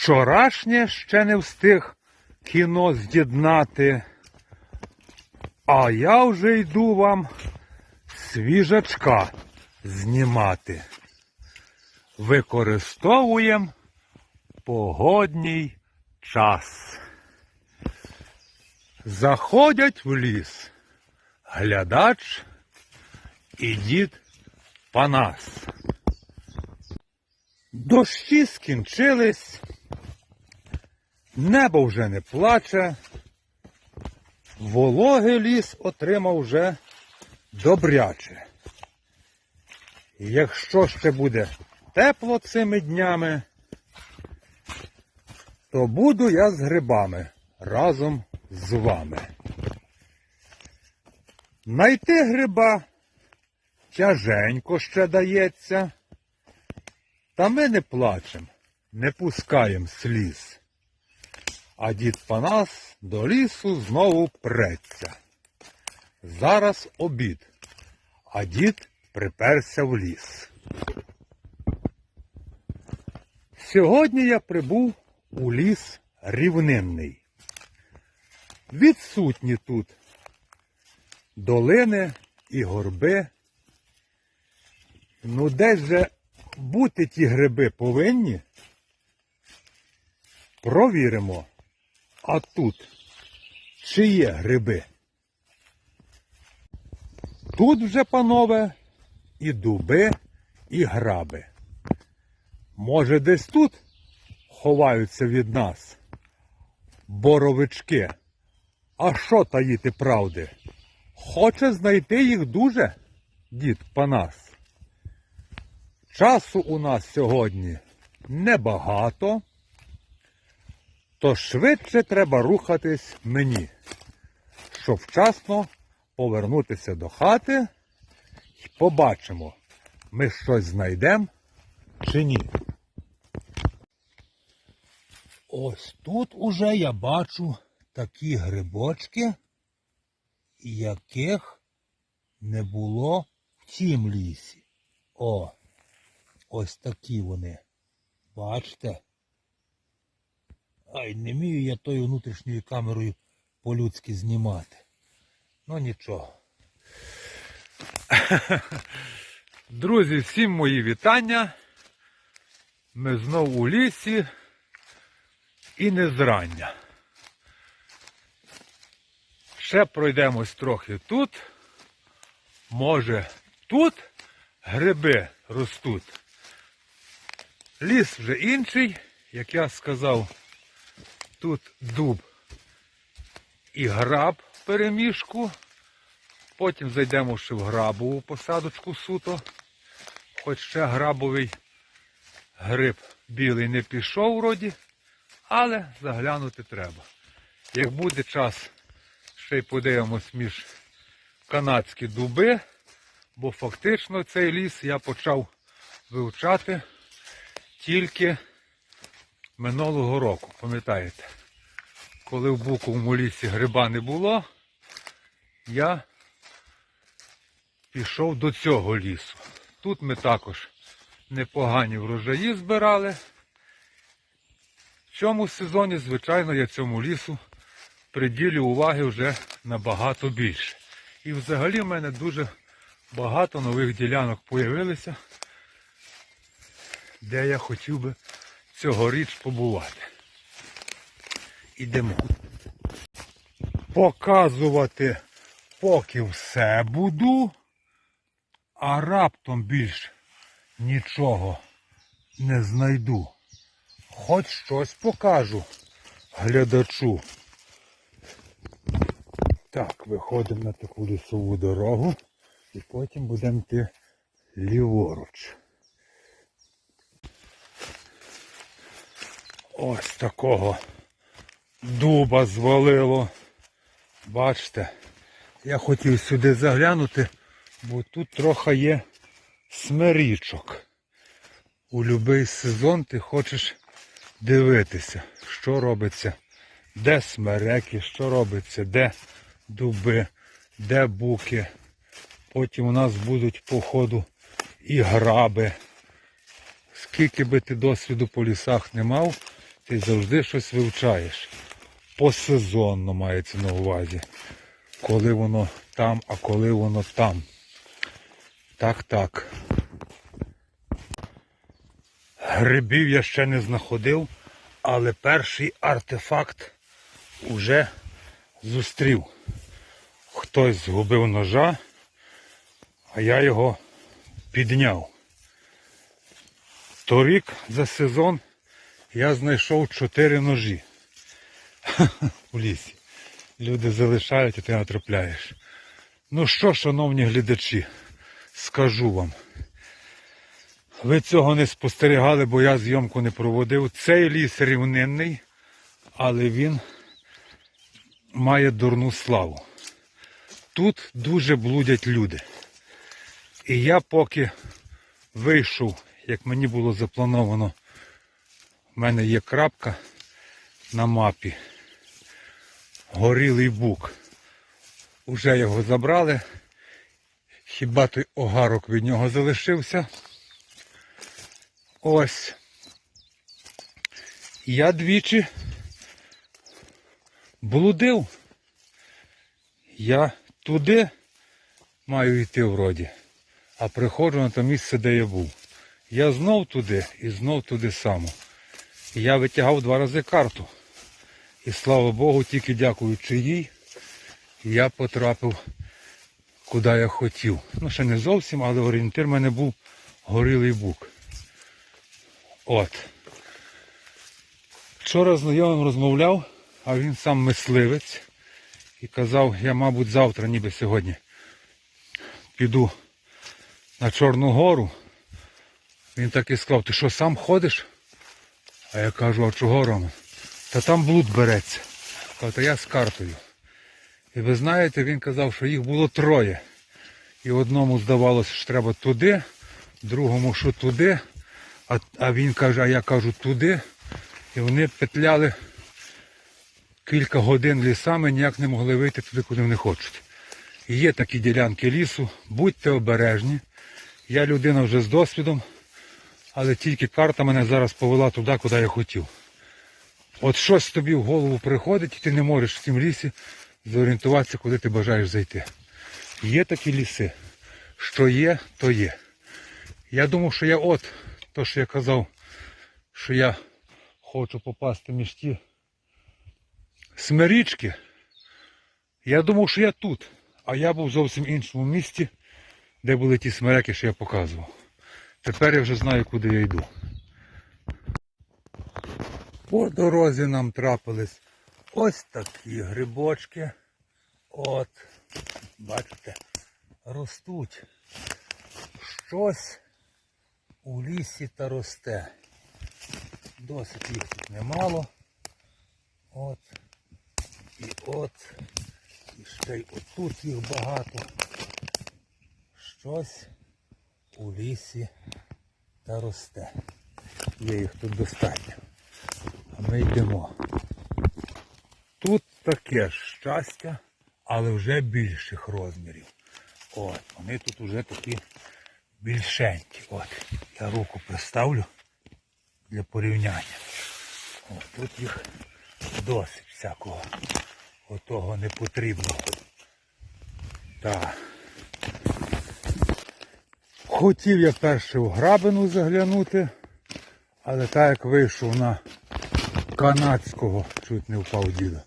Вчорашнє ще не встиг кіно з'єднати. А я вже йду вам свіжачка знімати. Використовуємо погодній час. Заходять в ліс глядач і дід Панас. Дощі скінчились, небо вже не плаче, вологий ліс отримав вже добряче. Якщо ще буде тепло цими днями, то буду я з грибами разом з вами. Найти гриба тяженько ще дається. Та ми не плачем, не пускаєм сліз. А дід Панас до лісу знову преться. Зараз обід, а дід приперся в ліс. Сьогодні я прибув у ліс рівнинний. Відсутні тут долини і горби. Ну де же бути ті гриби повинні? Провіримо. А тут чи є гриби? Тут вже, панове, і дуби, і граби. Може, десь тут ховаються від нас боровички. А що таїти правди? Хоче знайти їх дуже, дід Панас. Часу у нас сьогодні небагато, то швидше треба рухатись мені, щоб вчасно повернутися до хати і побачимо, ми щось знайдемо чи ні. Ось тут уже я бачу такі грибочки, яких не було в цім лісі. О, ось такі вони. Бачите? Ай, не вмію я тою внутрішньою камерою по-людськи знімати. Ну нічого. Друзі, всім мої вітання. Ми знов у лісі і не зрання. Ще пройдемось трохи тут. Може, тут гриби ростуть. Ліс вже інший, як я сказав, тут дуб і граб в переміжку. Потім зайдемо ще в грабову посадочку суто. Хоч ще грабовий гриб білий не пішов вроді, але заглянути треба. Як буде час, ще й подивимось між канадські дуби, бо фактично цей ліс я почав вивчати тільки минулого року, пам'ятаєте? Коли в Буковому лісі гриба не було, я пішов до цього лісу. Тут ми також непогані врожаї збирали. В цьому сезоні, звичайно, я цьому лісу приділю уваги вже набагато більше. І взагалі в мене дуже багато нових ділянок появилися, де я хотів би цьогоріч побувати. Ідемо. Показувати поки все буду, а раптом більш нічого не знайду. Хоч щось покажу глядачу. Так, виходимо на таку лісову дорогу і потім будемо йти ліворуч. Ось такого дуба звалило. Бачите, я хотів сюди заглянути, бо тут трохи є смирічок. У будь-який сезон ти хочеш дивитися, що робиться, де смереки, що робиться, де дуби, де буки. Потім у нас будуть по ходу і граби. Скільки би ти досвіду по лісах не мав, ти завжди щось вивчаєш. Посезонно мається на увазі. Коли воно там, а коли воно там. Так, так. Грибів я ще не знаходив, але перший артефакт уже зустрів. Хтось згубив ножа, а я його підняв. Торік за сезон я знайшов чотири ножі у лісі. Люди залишають, а ти натрапляєш. Ну що, шановні глядачі, скажу вам. Ви цього не спостерігали, бо я зйомку не проводив. Цей ліс рівнинний, але він має дурну славу. Тут дуже блудять люди. І я поки вийшов, як мені було заплановано, в мене є крапка на мапі. Горілий бук. Уже його забрали. Хіба той огарок від нього залишився? Ось. Я двічі блудив. Я туди маю йти вроді, а приходжу на те місце, де я був. Я знов туди і знов туди само. Я витягав два рази карту. І слава Богу, тільки дякуючи їй, я потрапив куди я хотів. Ну, ще не зовсім, але орієнтир в мене був горілий бук. От. Вчора з знайомим розмовляв, а він сам мисливець. І казав, я, мабуть, завтра, ніби сьогодні, піду на Чорну гору. Він так і сказав, ти що сам ходиш? А я кажу, а чого Рома? Та там блуд береться. Кажу, та я з картою. І ви знаєте, він казав, що їх було троє. І одному здавалося, що треба туди, другому, що туди, а, а він каже, а я кажу туди. І вони петляли кілька годин лісами, ніяк не могли вийти туди, куди вони хочуть. І є такі ділянки лісу, будьте обережні. Я людина вже з досвідом, але тільки карта мене зараз повела туди, куди я хотів. От щось тобі в голову приходить, і ти не можеш в цім лісі зорієнтуватися, куди ти бажаєш зайти. Є такі ліси. Що є, то є. Я думав, що я от, то що я казав, що я хочу попасти між ті смирічки. Я думав, що я тут, а я був в зовсім іншому місці, де були ті смереки, що я показував. Тепер я вже знаю, куди я йду. По дорозі нам трапились ось такі грибочки. От, бачите, ростуть. Щось у лісі та росте. Досить їх тут немало. От. І от. І ще й отут їх багато. Щось у лісі та росте. Є їх тут достатньо. А ми йдемо. Тут таке щастя, але вже більших розмірів. От, вони тут вже такі більшенькі. От, я руку приставлю для порівняння. От, тут їх досить всякого. Отого не потрібно. Так. Хотів я перше в грабину заглянути, але так як вийшов на канадського, чуть не впав діда.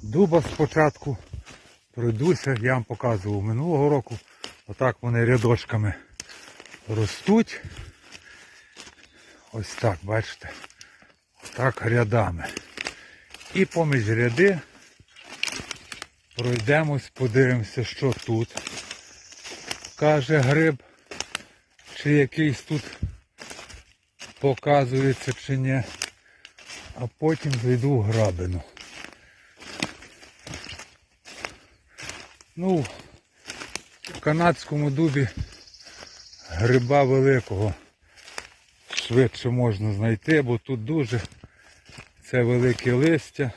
Дуба спочатку пройдуся, я вам показував минулого року. Отак вони рядочками ростуть. Ось так, бачите. Отак рядами. І поміж ряди пройдемось, подивимося, що тут. Каже гриб, чи якийсь тут показується, чи ні. А потім зайду в грабину. Ну, в канадському дубі гриба великого швидше можна знайти, бо тут дуже це велике листя.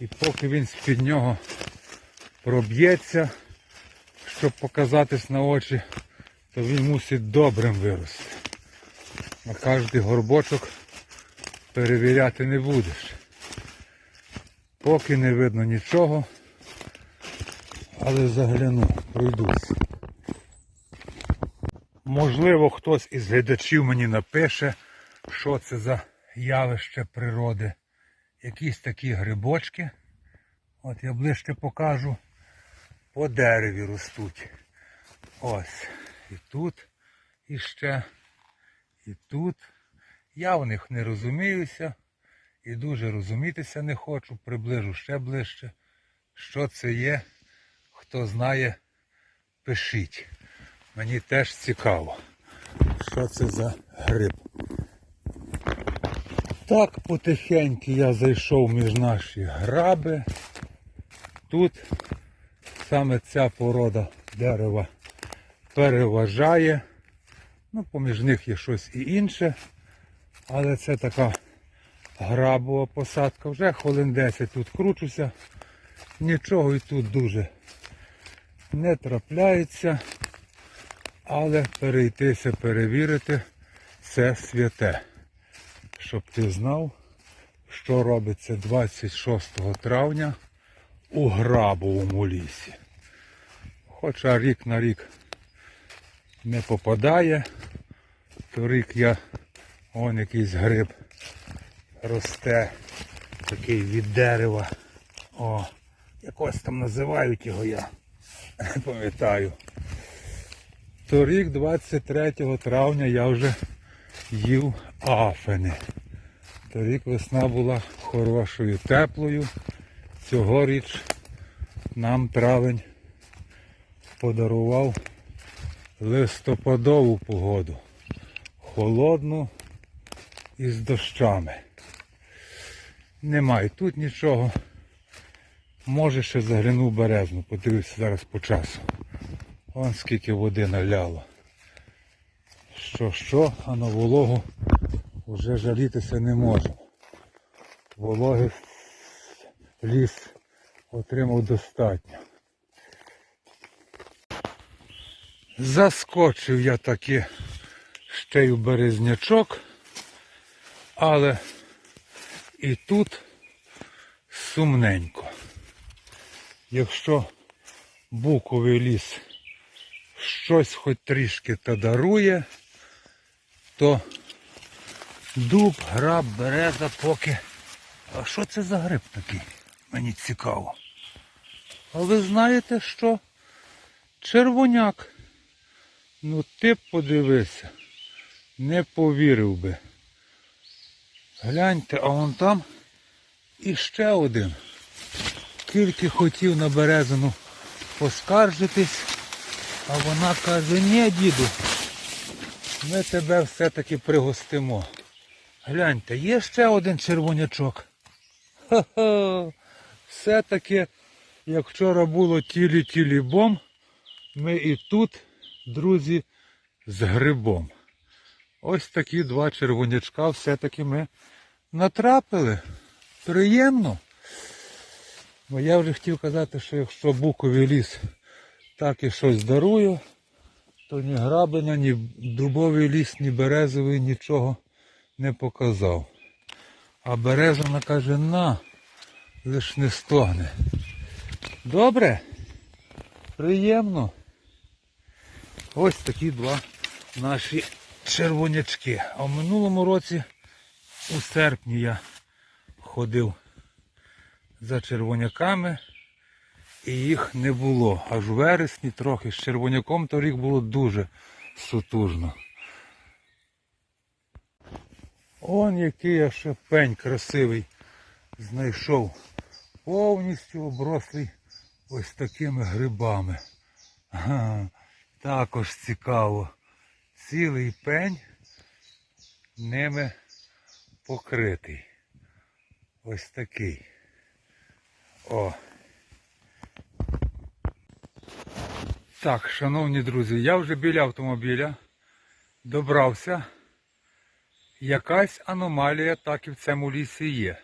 І поки він з-під нього проб'ється, щоб показатись на очі, то він мусить добрим вирости. На кожний горбочок перевіряти не будеш. Поки не видно нічого, але загляну, пройдусь. Можливо, хтось із глядачів мені напише, що це за явище природи. Якісь такі грибочки. От я ближче покажу. По дереві ростуть. Ось. І тут іще, і тут. Я в них не розуміюся і дуже розумітися не хочу. Приближу ще ближче. Що це є? Хто знає, пишіть. Мені теж цікаво, що це за гриб. Так потихеньку я зайшов між наші граби. Тут саме ця порода дерева переважає. Ну, поміж них є щось і інше. Але це така грабова посадка. Вже хвилин 10 тут кручуся. Нічого і тут дуже не трапляється. Але перейтися, перевірити це святе. Щоб ти знав, що робиться 26 травня у грабовому лісі. Хоча рік на рік не попадає, то рік я он якийсь гриб росте, такий від дерева. О, якось там називають його я. Пам'ятаю. Торік 23 травня я вже їв афени. Торік весна була хорошою, теплою. Цьогоріч нам травень подарував листопадову погоду. Холодну і з дощами. Немає тут нічого. Може ще заглянув березну, подивився зараз по часу. Вон скільки води наляло. Що, що, а на вологу вже жалітися не можу. Вологи ліс отримав достатньо. Заскочив я таки ще й у березнячок, але і тут сумненько. Якщо буковий ліс щось хоч трішки та дарує, то дуб, граб, береза поки. А що це за гриб такий? Мені цікаво. А ви знаєте що? Червоняк. Ну ти б подивися. Не повірив би. Гляньте, а вон там іще один. Тільки хотів на березину поскаржитись, а вона каже, ні, діду, ми тебе все-таки пригостимо. Гляньте, є ще один червонячок. Ха-ха. Все-таки, як вчора було тілі-тілі бом, ми і тут, друзі, з грибом. Ось такі два червонячка все-таки ми натрапили. Приємно. Бо я вже хотів казати, що якщо буковий ліс так і щось дарує, то ні грабина, ні дубовий ліс, ні березовий нічого не показав. А березана каже, на, лиш не стогне. Добре? Приємно. Ось такі два наші червонячки. А в минулому році у серпні я ходив за червоняками і їх не було. Аж у вересні трохи з червоняком торік було дуже сутужно. Он який я ще пень красивий знайшов. Повністю оброслий ось такими грибами. Ага, також цікаво. Цілий пень ними покритий. Ось такий. О. Так, шановні друзі, я вже біля автомобіля добрався. Якась аномалія так і в цьому лісі є.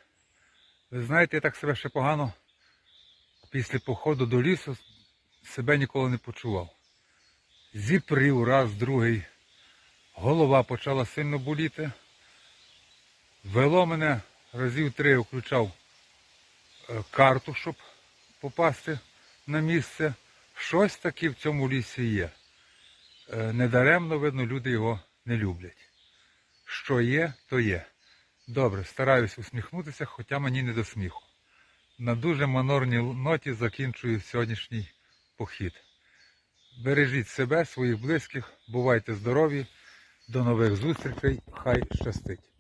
Ви знаєте, я так себе ще погано після походу до лісу себе ніколи не почував. Зіпрів раз, другий. Голова почала сильно боліти. Вело мене разів три включав е, карту, щоб попасти на місце. Щось таке в цьому лісі є. Е, Недаремно, видно, люди його не люблять. Що є, то є. Добре, стараюсь усміхнутися, хоча мені не до сміху. На дуже манорній ноті закінчую сьогоднішній похід. Бережіть себе, своїх близьких, бувайте здорові. До нових зустрічей. Хай щастить.